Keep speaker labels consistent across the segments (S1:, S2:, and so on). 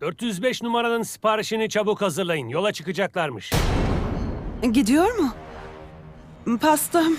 S1: 405 numaranın siparişini çabuk hazırlayın. Yola çıkacaklarmış.
S2: Gidiyor mu? Pastam.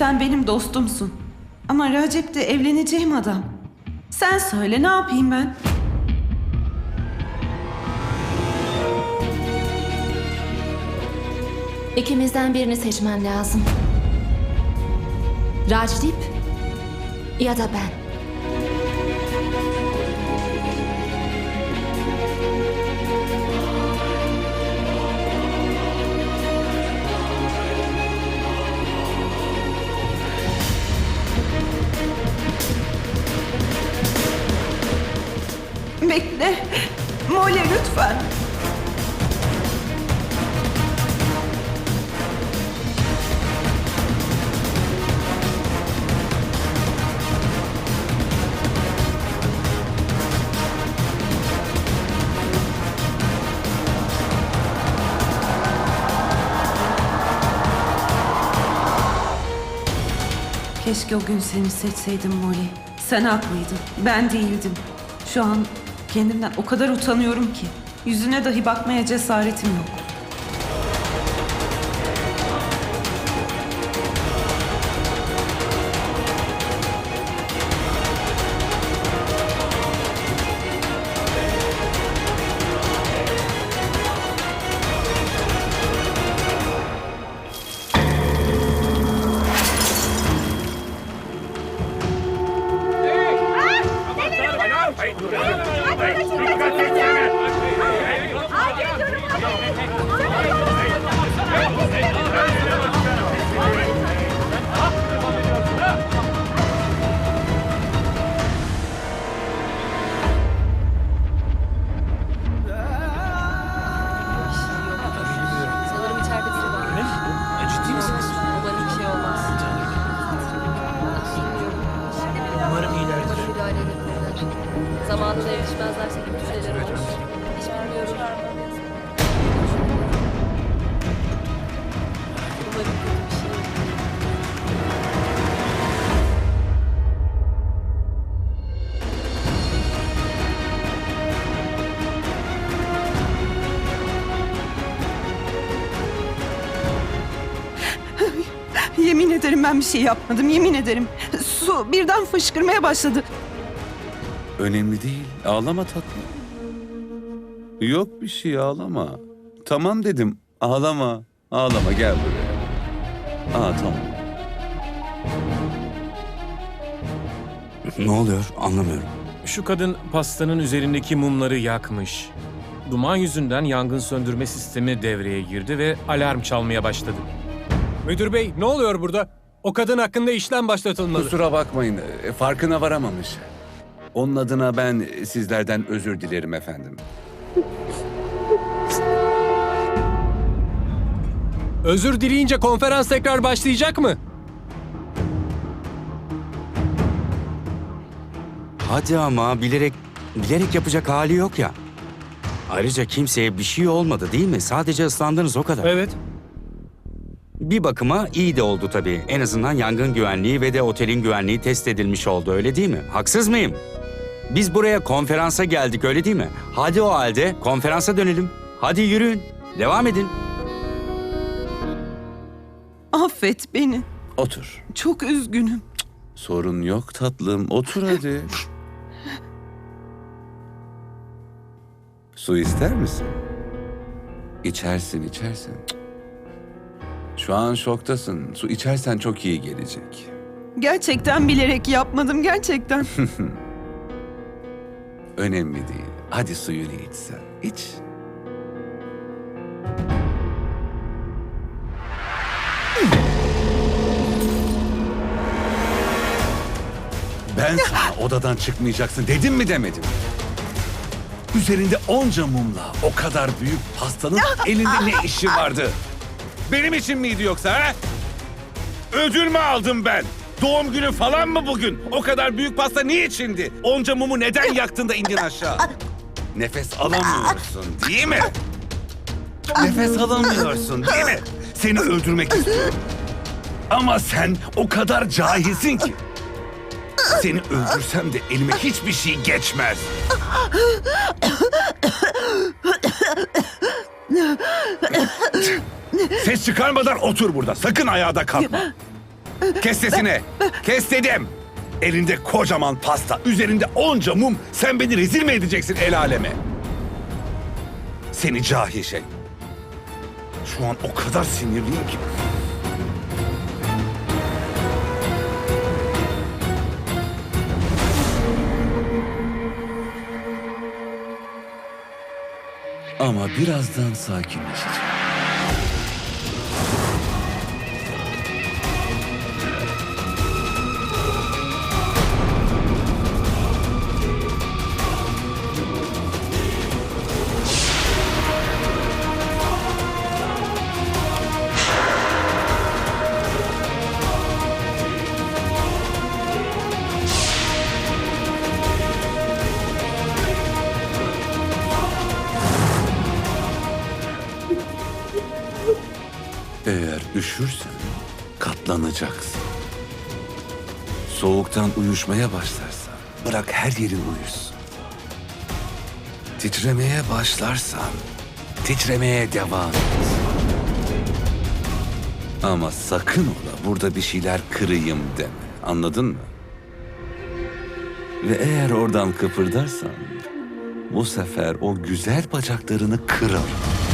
S2: Sen benim dostumsun. Ama Recep de evleneceğim adam. Sen söyle ne yapayım ben?
S3: İkimizden birini seçmen lazım. Rajdip ya da ben.
S2: Bekle. Molly lütfen. Keşke o gün seni seçseydim Molly. Sen haklıydın. Ben değildim. Şu an kendimden o kadar utanıyorum ki. Yüzüne dahi bakmaya cesaretim yok. Ben bir şey yapmadım. Yemin ederim. Su birden fışkırmaya başladı.
S4: Önemli değil. Ağlama tatlım. Yok bir şey ağlama. Tamam dedim. Ağlama. Ağlama gel buraya. Aa tamam.
S5: Ne oluyor anlamıyorum.
S6: Şu kadın pastanın üzerindeki mumları yakmış. Duman yüzünden yangın söndürme sistemi devreye girdi ve alarm çalmaya başladı. Müdür bey ne oluyor burada? O kadın hakkında işlem başlatılmalı.
S4: Kusura bakmayın. e, Farkına varamamış. Onun adına ben sizlerden özür dilerim efendim.
S6: Özür dileyince konferans tekrar başlayacak mı?
S5: Hadi ama bilerek bilerek yapacak hali yok ya. Ayrıca kimseye bir şey olmadı değil mi? Sadece ıslandınız o kadar.
S6: Evet.
S5: Bir bakıma iyi de oldu tabii. En azından yangın güvenliği ve de otelin güvenliği test edilmiş oldu öyle değil mi? Haksız mıyım? Biz buraya konferansa geldik öyle değil mi? Hadi o halde konferansa dönelim. Hadi yürüyün. Devam edin.
S2: Affet beni.
S4: Otur.
S2: Çok üzgünüm.
S4: Sorun yok tatlım. Otur hadi. Su ister misin? İçersin, içersin. Şu an şoktasın. Su içersen çok iyi gelecek.
S2: Gerçekten bilerek yapmadım gerçekten.
S4: Önemli değil. Hadi suyunu iç sen. İç. Ben sana odadan çıkmayacaksın dedim mi demedim. Üzerinde onca mumla o kadar büyük pastanın elinde ne işi vardı? Benim için miydi yoksa ha? Ödül mü aldım ben? Doğum günü falan mı bugün? O kadar büyük pasta niçindi? Onca mumu neden yaktın da indin aşağı? Nefes alamıyorsun değil mi? Nefes alamıyorsun değil mi? Seni öldürmek istiyorum. Ama sen o kadar cahilsin ki. Seni öldürsem de elime hiçbir şey geçmez. Ses çıkarmadan otur burada. Sakın ayağa da kalkma. Kes sesini. Kes dedim. Elinde kocaman pasta, üzerinde onca mum. Sen beni rezil mi edeceksin el aleme? Seni cahil şey. Şu an o kadar sinirliyim ki. Ama birazdan sakinleşeceğim. Katlanacaksın. Soğuktan uyuşmaya başlarsan bırak her yerin uyuşsun. Titremeye başlarsan titremeye devam et. Ama sakın ola burada bir şeyler kırayım deme. Anladın mı? Ve eğer oradan kıpırdarsan bu sefer o güzel bacaklarını kırarım.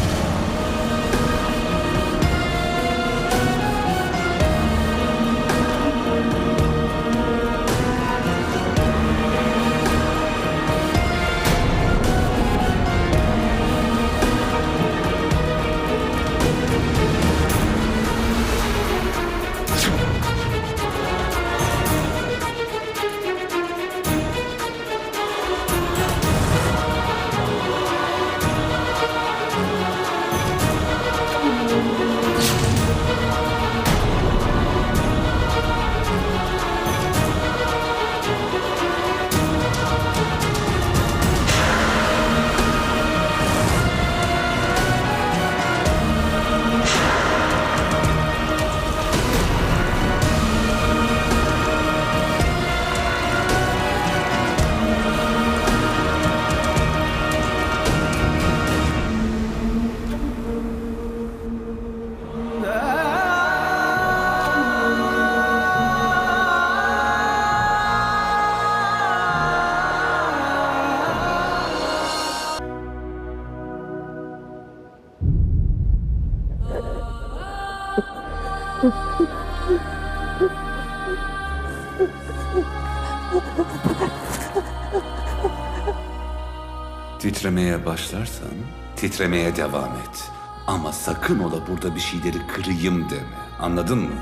S4: Titremeye başlarsan titremeye devam et. Ama sakın ola burada bir şeyleri kırayım deme. Anladın mı?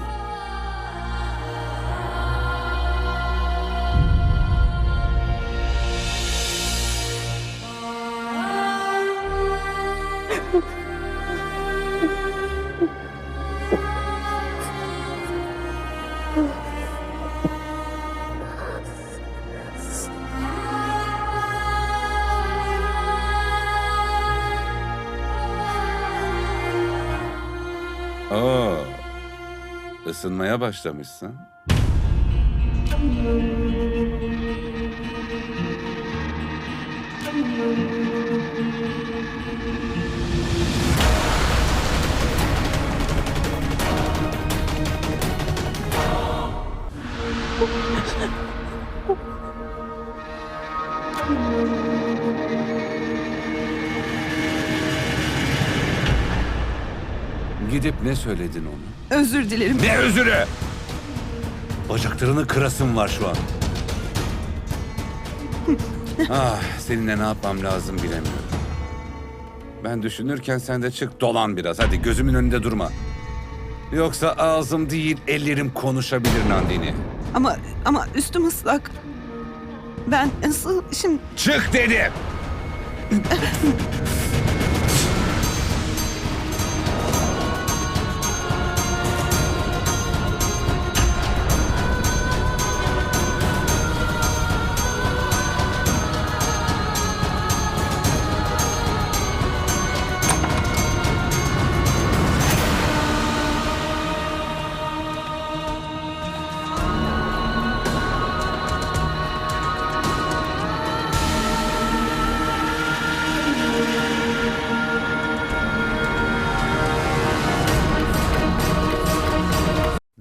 S4: Aa, ısınmaya başlamışsın. Gidip ne söyledin ona?
S2: Özür dilerim.
S4: Ne özürü? Bacaklarını kırasın var şu an. ah, seninle ne yapmam lazım bilemiyorum. Ben düşünürken sen de çık dolan biraz. Hadi gözümün önünde durma. Yoksa ağzım değil ellerim konuşabilir Nandini.
S2: Ama ama üstüm ıslak. Ben nasıl şimdi
S4: Çık dedim.